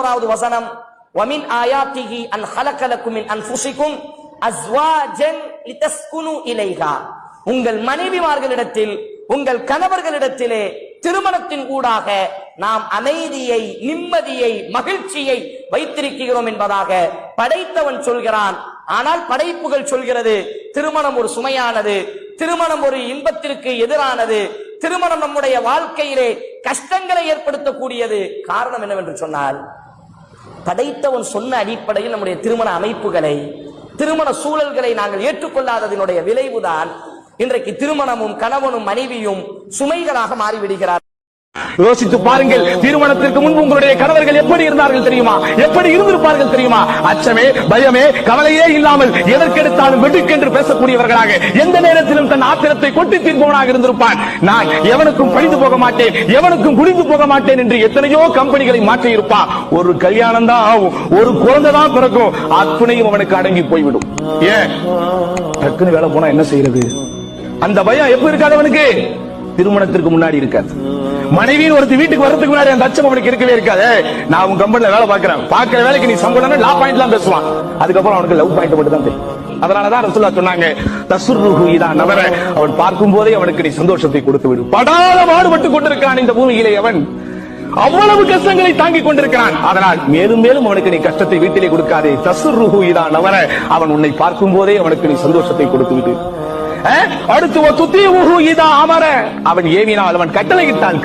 ஓராவது வசனம் வமின் ஆயாத்திஹி அன் ஹலக்கலக்கும் மின் அன்ஃபுசிக்கும் அஸ்வாஜன் லிதஸ்குனு இலைகா உங்கள் மனைவிமார்களிடத்தில் உங்கள் கணவர்களிடத்திலே திருமணத்தின் ஊடாக நாம் அமைதியை நிம்மதியை மகிழ்ச்சியை வைத்திருக்கிறோம் என்பதாக படைத்தவன் சொல்கிறான். ஆனால் படைப்புகள் சொல்கிறது திருமணம் ஒரு சுமையானது திருமணம் ஒரு இன்பத்திற்கு எதிரானது திருமணம் நம்முடைய வாழ்க்கையிலே கஷ்டங்களை ஏற்படுத்தக்கூடியது. காரணம் என்னவென்று சொன்னால் படைத்தவன் சொன்ன அடிப்படையில் நம்முடைய திருமண அமைப்புகளை திருமண சூழல்களை நாங்கள் ஏற்றுக்கொள்ளாததனுடைய விளைவுதான் இன்றைக்கு திருமணமும் கணவனும் மனைவியும் சுமைகளாக மாறிவிடுகிறார் யோசித்து பாருங்கள் திருமணத்திற்கு முன்பு உங்களுடைய கணவர்கள் எப்படி இருந்தார்கள் தெரியுமா? எப்படி இருந்திருப்பார்கள் தெரியுமா? அச்சமே பயமே கவலையே இல்லாமல் எதற்கெடுத்தாலும் வெடுக்கென்று பேசக்கூடியவர்களாக எந்த நேரத்திலும் தன் ஆத்திரத்தை கொட்டி தீர்ப்பவனாக இருந்திருப்பான். நான் எவனுக்கும் பழிந்து போக மாட்டேன் எவனுக்கும் குடிந்து போக மாட்டேன் என்று எத்தனையோ கம்பெனிகளை மாற்றி இருப்பான் ஒரு கல்யாணம் தான் ஆகும் ஒரு குழந்தை தான் பிறக்கும் அத்துணையும் அவனுக்கு அடங்கி போய்விடும். ஏன்? டக்குன்னு வேலை போனா என்ன செய்யறது? அந்த பயம் எப்ப இருக்காது அவனுக்கு? திருமணத்திற்கு முன்னாடி இருக்காது. மனைவியின் ஒருத்தர் வீட்டுக்கு வர்றதுக்கு முன்னாடி அந்த அச்சம் அவனுக்கு இருக்கவே இருக்காது. நான் உன் கம்பெனில வேலை பார்க்கிறேன். பாக்குற வேலைக்கு நீ சம்பளம் லா பாயிண்ட் எல்லாம் பேசுவான். அதுக்கப்புறம் அவனுக்கு லவ் பாயிண்ட் மட்டும் தான் தெரியும். அதனாலதான் ரசுல்லா சொன்னாங்க தசுர்ருஹு இதான் நவர அவன் பார்க்கும் போதே அவனுக்கு நீ சந்தோஷத்தை கொடுத்து விடு. படாத பாடுபட்டு கொண்டிருக்கான் இந்த பூமியிலே அவன். அவ்வளவு கஷ்டங்களை தாங்கிக் கொண்டிருக்கிறான். அதனால் மேலும் மேலும் அவனுக்கு நீ கஷ்டத்தை வீட்டிலே கொடுக்காதே. தசுர்ருஹு இதான் நவர அவன் உன்னை பார்க்கும் போதே அவனுக்கு நீ சந்தோஷத்தை கொடுத்து விடு. அஹ்? அடுத்து துத்தி இதா அமர அவன் ஏவினால் அவன் கட்டளையிட்டான்